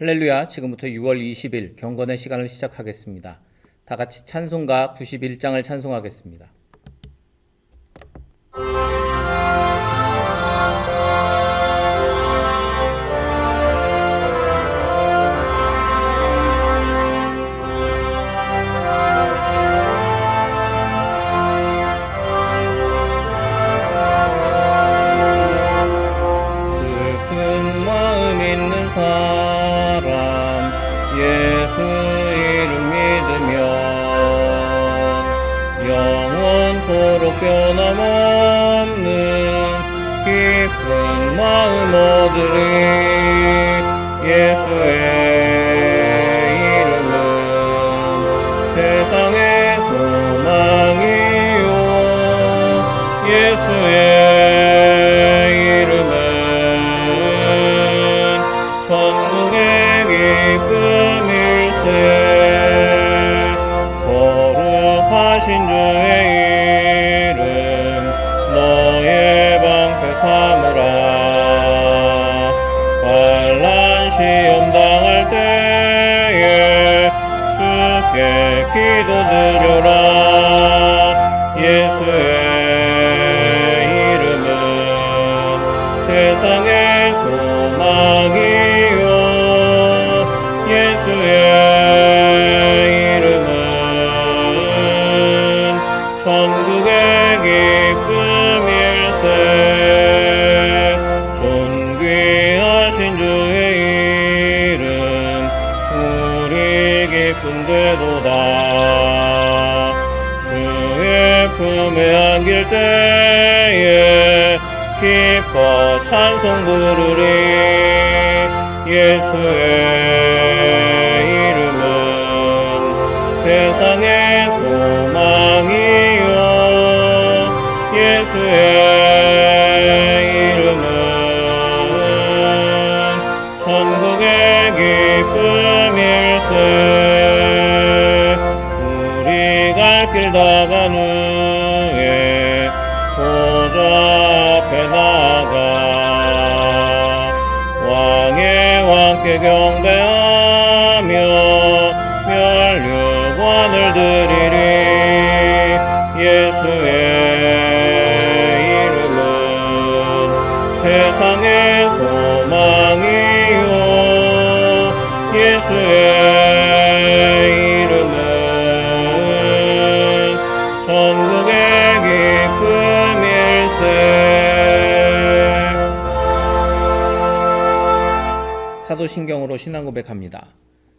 할렐루야, 지금부터 6월 20일 경건의 시간을 시작하겠습니다. 다 같이 찬송가 91장을 찬송하겠습니다. 변함없는 깊 주께 기도드려라. 예수의 예수의 세상의 소망이요 예수의 이름은 천국의 기쁨일세 사도신경으로 신앙 고백합니다.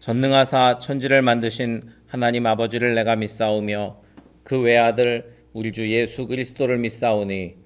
전능하사 천지를 만드신 하나님 아버지를 내가 믿사오며 그 외아들 우리 주 예수 그리스도를 믿사오니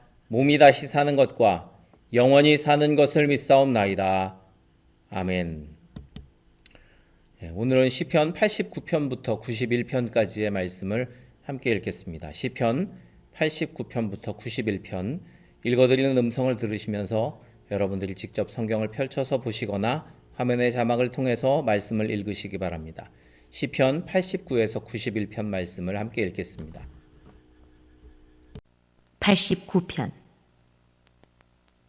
몸이 다시 사는 것과 영원히 사는 것을 믿사옵나이다. 아멘. 예, 오늘은 시편 89편부터 91편까지의 말씀을 함께 읽겠습니다. 시편 89편부터 91편 읽어드리는 음성을 들으시면서 여러분들이 직접 성경을 펼쳐서 보시거나 화면의 자막을 통해서 말씀을 읽으시기 바랍니다. 시편 89에서 91편 말씀을 함께 읽겠습니다. 89편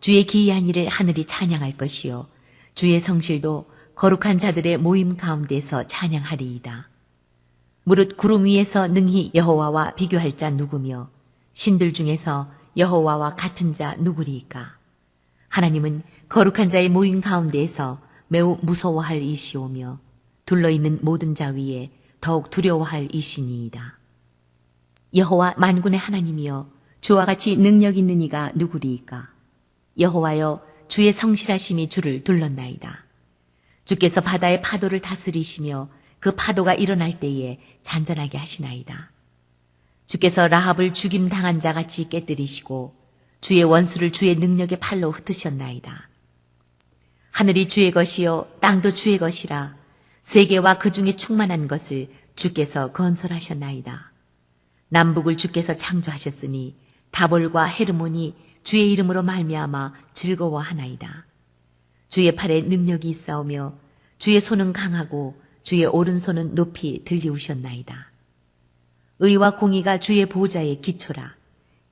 주의 기이한 일을 하늘이 찬양할 것이요 주의 성실도 거룩한 자들의 모임 가운데서 찬양하리이다. 무릇 구름 위에서 능히 여호와와 비교할 자 누구며 신들 중에서 여호와와 같은 자 누구리이까? 하나님은 거룩한 자의 모임 가운데에서 매우 무서워할 이시오며 둘러있는 모든 자 위에 더욱 두려워할 이시니이다. 여호와 만군의 하나님이여 주와 같이 능력 있는 이가 누구리이까 여호와여 주의 성실하심이 주를 둘렀나이다. 주께서 바다의 파도를 다스리시며 그 파도가 일어날 때에 잔잔하게 하시나이다. 주께서 라합을 죽임 당한 자 같이 깨뜨리시고 주의 원수를 주의 능력의 팔로 흩으셨나이다. 하늘이 주의 것이요 땅도 주의 것이라 세계와 그 중에 충만한 것을 주께서 건설하셨나이다. 남북을 주께서 창조하셨으니 다볼과 헤르몬이 주의 이름으로 말미암아 즐거워하나이다. 주의 팔에 능력이 있사오며 주의 손은 강하고 주의 오른손은 높이 들리우셨나이다. 의와 공의가 주의 보좌의 기초라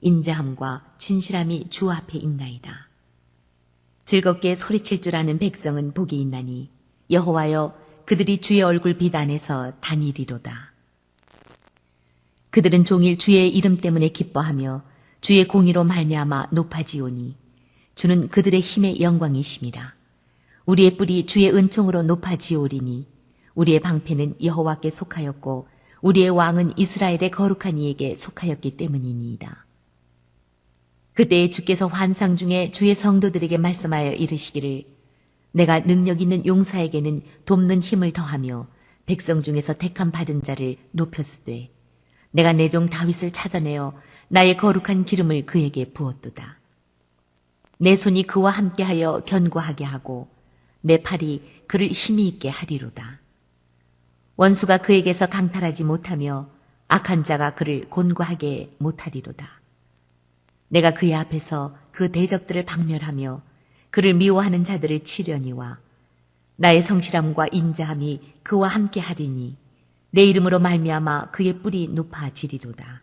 인자함과 진실함이 주 앞에 있나이다. 즐겁게 소리칠 줄 아는 백성은 복이 있나니 여호와여 그들이 주의 얼굴 빛 안에서 다니리로다. 그들은 종일 주의 이름 때문에 기뻐하며 주의 공의로 말미암아 높아지오니 주는 그들의 힘의 영광이심이라. 우리의 뿔이 주의 은총으로 높아지오리니 우리의 방패는 여호와께 속하였고 우리의 왕은 이스라엘의 거룩한 이에게 속하였기 때문이니이다. 그때 주께서 환상 중에 주의 성도들에게 말씀하여 이르시기를 내가 능력 있는 용사에게는 돕는 힘을 더하며 백성 중에서 택함 받은 자를 높였으되 내가 내 종 다윗을 찾아내어 나의 거룩한 기름을 그에게 부었도다. 내 손이 그와 함께하여 견고하게 하고 내 팔이 그를 힘이 있게 하리로다. 원수가 그에게서 강탈하지 못하며 악한 자가 그를 곤고하게 못하리로다. 내가 그의 앞에서 그 대적들을 박멸하며 그를 미워하는 자들을 치려니와 나의 성실함과 인자함이 그와 함께 하리니 내 이름으로 말미암아 그의 뿔이 높아지리로다.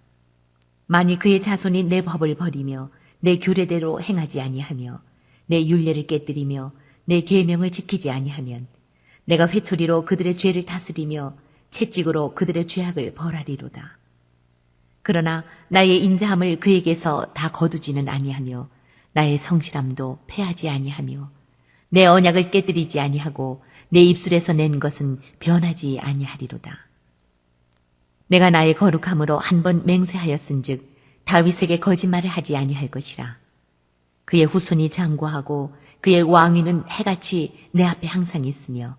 만일 그의 자손이 내 법을 버리며 내 규례대로 행하지 아니하며 내 율례를 깨뜨리며 내 계명을 지키지 아니하면 내가 회초리로 그들의 죄를 다스리며 채찍으로 그들의 죄악을 벌하리로다. 그러나 나의 인자함을 그에게서 다 거두지는 아니하며 나의 성실함도 패하지 아니하며 내 언약을 깨뜨리지 아니하고 내 입술에서 낸 것은 변하지 아니하리로다. 내가 나의 거룩함으로 한 번 맹세하였은즉 다윗에게 거짓말을 하지 아니할 것이라. 그의 후손이 장구하고 그의 왕위는 해같이 내 앞에 항상 있으며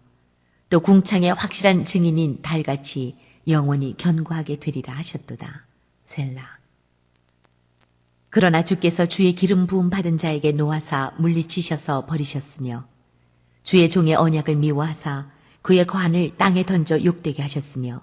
또 궁창의 확실한 증인인 달같이 영원히 견고하게 되리라 하셨도다. 셀라. 그러나 주께서 주의 기름 부음 받은 자에게 놓아사 물리치셔서 버리셨으며 주의 종의 언약을 미워하사 그의 관을 땅에 던져 욕되게 하셨으며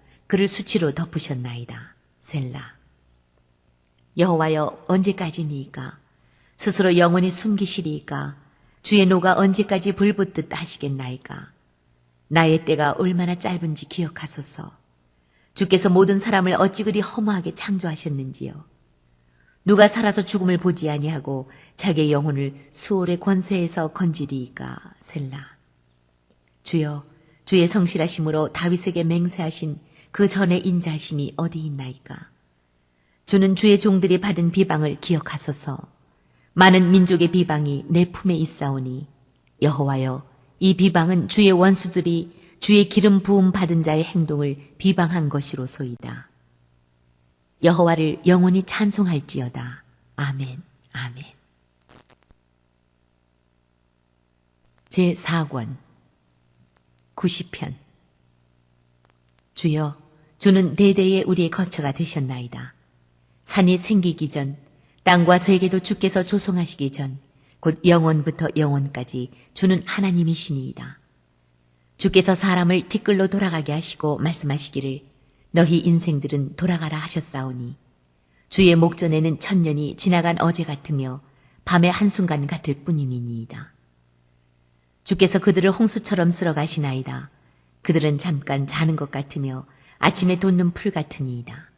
그를 수치로 덮으셨나이다. 셀라. 여호와여 언제까지니이까 스스로 영원히 숨기시리이까 주의 노가 언제까지 불붙듯 하시겠나이까 나의 때가 얼마나 짧은지 기억하소서. 주께서 모든 사람을 어찌 그리 허무하게 창조하셨는지요. 누가 살아서 죽음을 보지 아니하고 자기의 영혼을 수월의 권세에서 건지리이까 셀라. 주여 주의 성실하심으로 다윗에게 맹세하신 그 전의 인자심이 어디 있나이까. 주는 주의 종들이 받은 비방을 기억하소서. 많은 민족의 비방이 내 품에 있사오니 여호와여 이 비방은 주의 원수들이 주의 기름 부음 받은 자의 행동을 비방한 것이로소이다. 여호와를 영원히 찬송할지어다. 아멘. 아멘. 제 4권 90편 주여, 주는 대대의 우리의 거처가 되셨나이다. 산이 생기기 전, 땅과 세계도 주께서 조성하시기 전, 곧 영원부터 영원까지 주는 하나님이시니이다. 주께서 사람을 티끌로 돌아가게 하시고 말씀하시기를 너희 인생들은 돌아가라 하셨사오니 주의 목전에는 천년이 지나간 어제 같으며 밤의 한순간 같을 뿐임이니이다. 주께서 그들을 홍수처럼 쓸어 가시나이다. 그들은 잠깐 자는 것 같으며 아침에 돋는 풀 같으니이다.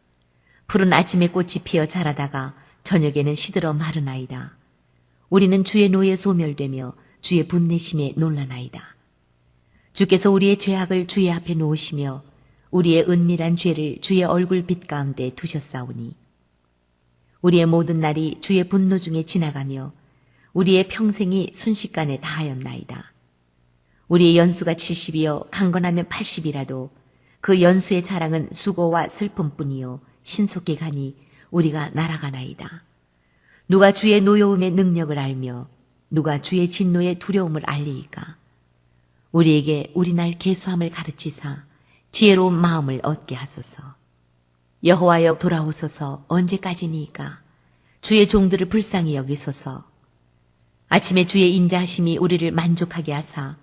푸른 아침에 꽃이 피어 자라다가 저녁에는 시들어 마르나이다. 우리는 주의 노에 소멸되며 주의 분내심에 놀라나이다. 주께서 우리의 죄악을 주의 앞에 놓으시며 우리의 은밀한 죄를 주의 얼굴 빛 가운데 두셨사오니 우리의 모든 날이 주의 분노 중에 지나가며 우리의 평생이 순식간에 다하였나이다. 우리의 연수가 70이요 강건하면 80이라도 그 연수의 자랑은 수고와 슬픔뿐이요 신속히 가니 우리가 날아가나이다. 누가 주의 노여움의 능력을 알며 누가 주의 진노의 두려움을 알리이까 우리에게 우리날 계수함을 가르치사 지혜로운 마음을 얻게 하소서. 여호와여 돌아오소서 언제까지니까 주의 종들을 불쌍히 여기소서. 아침에 주의 인자하심이 우리를 만족하게 하사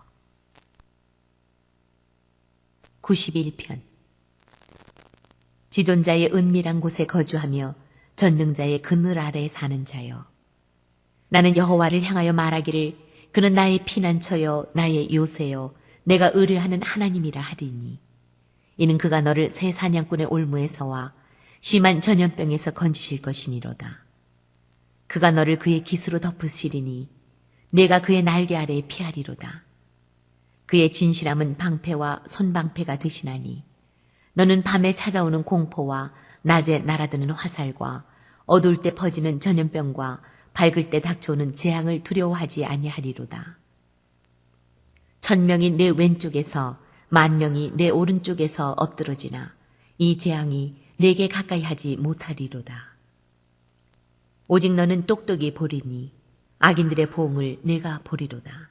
91편 지존자의 은밀한 곳에 거주하며 전능자의 그늘 아래에 사는 자여. 나는 여호와를 향하여 말하기를 그는 나의 피난처여 나의 요새여 내가 의뢰하는 하나님이라 하리니. 이는 그가 너를 새 사냥꾼의 올무에서와 심한 전염병에서 건지실 것이미로다. 그가 너를 그의 깃으로 덮으시리니 내가 그의 날개 아래에 피하리로다. 그의 진실함은 방패와 손방패가 되시나니 너는 밤에 찾아오는 공포와 낮에 날아드는 화살과 어두울 때 퍼지는 전염병과 밝을 때 닥쳐오는 재앙을 두려워하지 아니하리로다. 천명이 내 왼쪽에서 만 명이 내 오른쪽에서 엎드러지나 이 재앙이 내게 가까이 하지 못하리로다. 오직 너는 똑똑히 보리니 악인들의 보응을 내가 보리로다.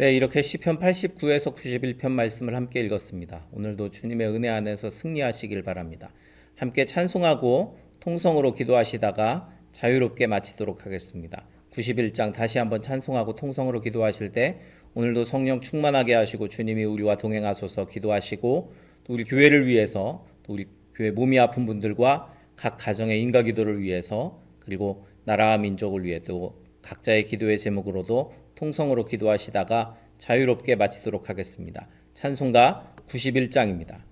네, 이렇게 시편 89에서 91편 말씀을 함께 읽었습니다. 오늘도 주님의 은혜 안에서 승리하시길 바랍니다. 함께 찬송하고 통성으로 기도하시다가 자유롭게 마치도록 하겠습니다. 91장 다시 한번 찬송하고 통성으로 기도하실 때 오늘도 성령 충만하게 하시고 주님이 우리와 동행하소서 기도하시고 또 우리 교회를 위해서 또 우리 교회 몸이 아픈 분들과 각 가정의 인가 기도를 위해서 그리고 나라와 민족을 위해 또 각자의 기도의 제목으로도 통성으로 기도하시다가 자유롭게 마치도록 하겠습니다. 찬송가 91장입니다.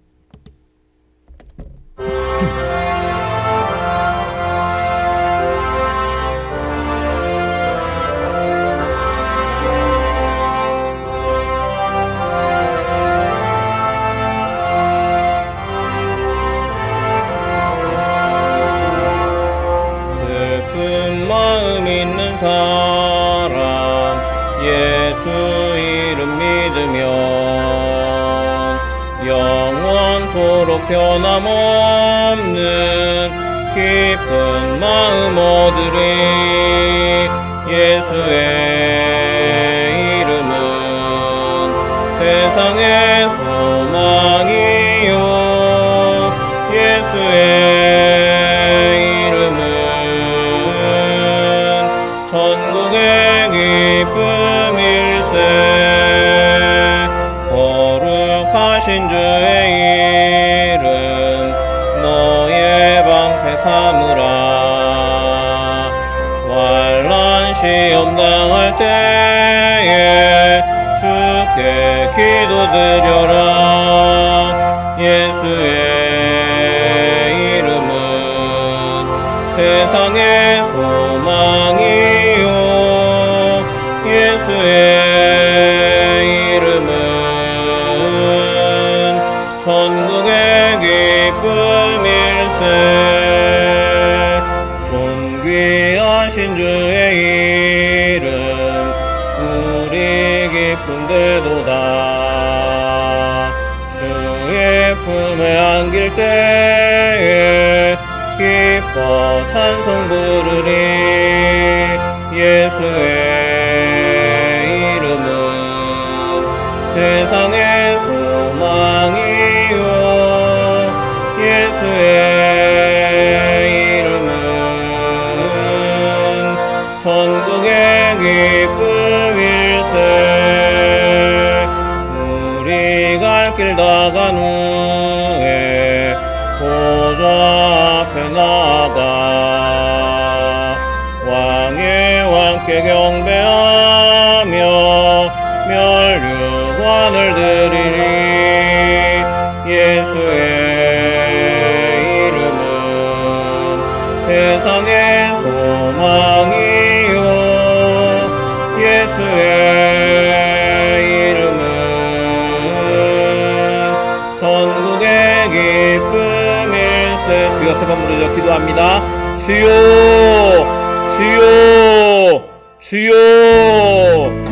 천국의 기쁨일세. 우리 갈길 다가는 기쁨을 세 주여 세번 부르죠 기도합니다. 주요 주요 주요